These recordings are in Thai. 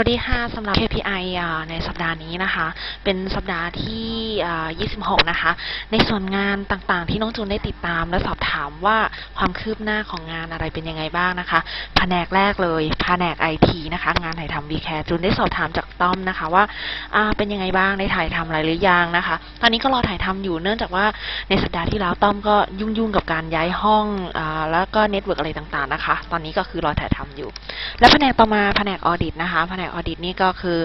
วัสดีค่ะสำหรับ KPI ในสัปดาห์นี้นะคะ เป็นสัปดาห์ที่ 26 นะคะ ในส่วนงานต่างๆ ที่น้องจูนได้ติดตามและสอบถามว่าความคืบหน้าของงานอะไรเป็นยังไงบ้างนะคะ แผนกแรกเลย แผนก IT นะคะ งานถ่ายทำ VCare จูนได้สอบถามจากต้อมนะคะว่าเป็นยังไงบ้าง ได้ถ่ายทำอะไรหรือยังนะคะ ตอนนี้ก็รอถ่ายทำอยู่ เนื่องจากว่าในสัปดาห์ที่แล้วต้อมก็ยุ่งๆ กับการย้ายห้องอแล้วก็เน็ตเวิร์กอะไรต่างๆ นะคะ ตอนนี้ก็คือรอถ่ายทำอยู่ และแผนกต่อมาแผนกออดิตนะคะ แผนกออดิตนี่ก็คือ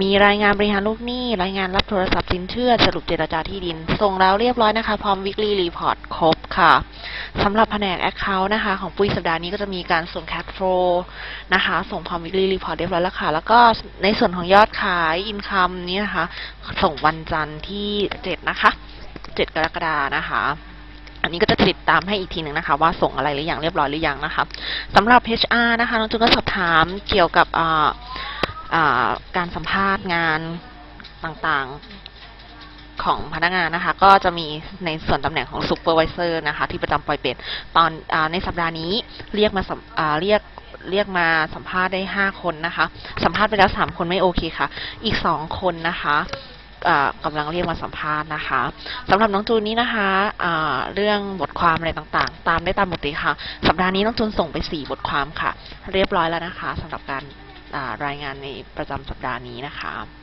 มีรายงานบริหารลูกหนี้ รายงานรับโทรศัพท์สินเชื่อ สรุปเจรจาที่ดิน ส่งแล้วเรียบร้อยนะคะ พร้อม weekly report ครบค่ะสำหรับแผนก account นะคะ ของปุ้ยสัปดาห์นี้ก็จะมีการส่ง cash flow นะคะ ส่งพร้อม weekly report เรียบร้อยแล้วค่ะ แล้วก็ในส่วนของยอดขาย income นี่นะคะ ส่งวันจันทร์ที่7นะคะ7กรกฎานะคะอันนี้ก็จะติดตามให้อีกทีหนึ่งนะคะ ว่าส่งอะไรหรือยังเรียบร้อยหรือยังนะคะสำหรับ HR นะคะน้องจุนก็สอบถามเกี่ยวกับอ่า การสัมภาษณ์งานต่างๆของพนักงานนะคะ ก็จะมีในส่วนตำแหน่งของ Supervisor นะคะ ที่ประจำปลอยเป็ดตอนอในสัปดาห์นี้เรียกมาสัมอ่าเรียกเรียกมาสัมภาษณ์ได้ 5 คนนะคะ สัมภาษณ์ไปแล้ว 3 คนไม่โอเคค่ะ อีก 2 คนนะคะอ่ากำลังเรียกมาสัมภาษณ์นะคะสำหรับน้องจูนนี้นะคะอ่าเรื่องบทความอะไรต่างๆ ตามได้ตามปกติค่ะ สัปดาห์นี้น้องจูนส่งไป 4 บทความค่ะ เรียบร้อยแล้วนะคะสำหรับการ รายงานในประจำสัปดาห์นี้นะคะ